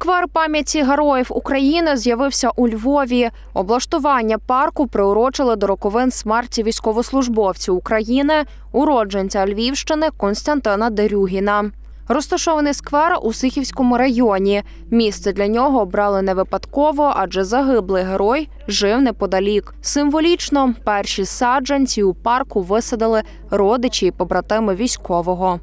Сквер пам'яті героїв України з'явився у Львові. Облаштування парку приурочили до роковин смерті військовослужбовців України, уродженця Львівщини Константина Дерюгіна. Розташований сквер у Сихівському районі. Місце для нього обрали не випадково, адже загиблий герой жив неподалік. Символічно перші саджанці у парку висадили родичі і побратими військового.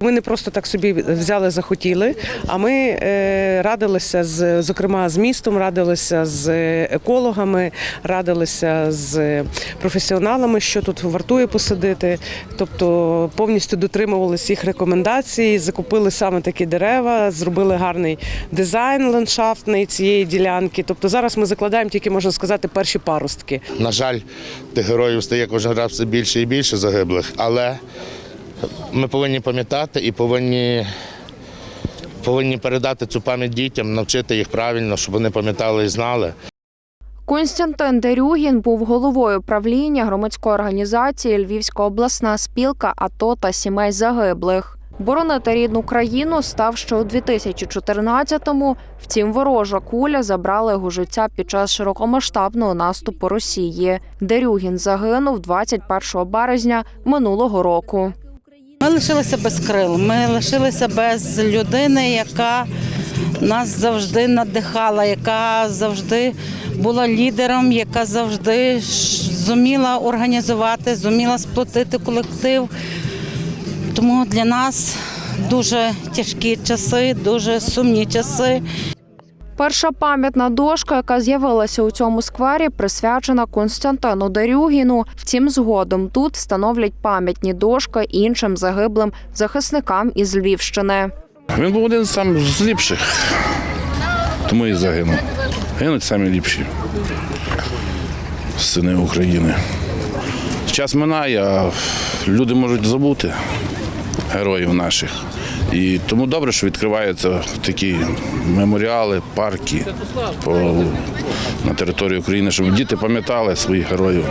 Ми не просто так собі взяли, захотіли, а ми е, радилися з, зокрема, з містом, радилися з екологами, радилися з професіоналами, що тут вартує посадити. Тобто повністю дотримувалися їх рекомендацій, закупили саме такі дерева, зробили гарний дизайн ландшафтний цієї ділянки. Тобто зараз ми закладаємо тільки можна сказати перші паростки. На жаль, тих героїв стає кожен раз все більше і більше загиблих, але ми повинні пам'ятати і повинні, повинні передати цю пам'ять дітям, навчити їх правильно, щоб вони пам'ятали і знали. Константин Дерюгін був головою правління громадської організації Львівська обласна спілка АТО та сімей загиблих. Боронити рідну країну став ще у 2014-му. Втім, ворожа куля забрала його життя під час широкомасштабного наступу Росії. Дерюгін загинув 21 березня минулого року. Ми лишилися без крил. Ми лишилися без людини, яка нас завжди надихала, яка завжди була лідером, яка завжди зуміла організувати, зуміла сплотити колектив. Тому для нас дуже тяжкі часи, дуже сумні часи. Перша пам'ятна дошка, яка з'явилася у цьому сквері, присвячена Константину Дерюгіну. Втім, згодом тут встановлять пам'ятні дошки іншим загиблим захисникам із Львівщини. Він був один з ліпших, тому і загинув. Гинуть самі ліпші сини України. Час минає, а люди можуть забути героїв наших. І тому добре, що відкриваються такі меморіали, парки по, на території України, щоб діти пам'ятали своїх героїв.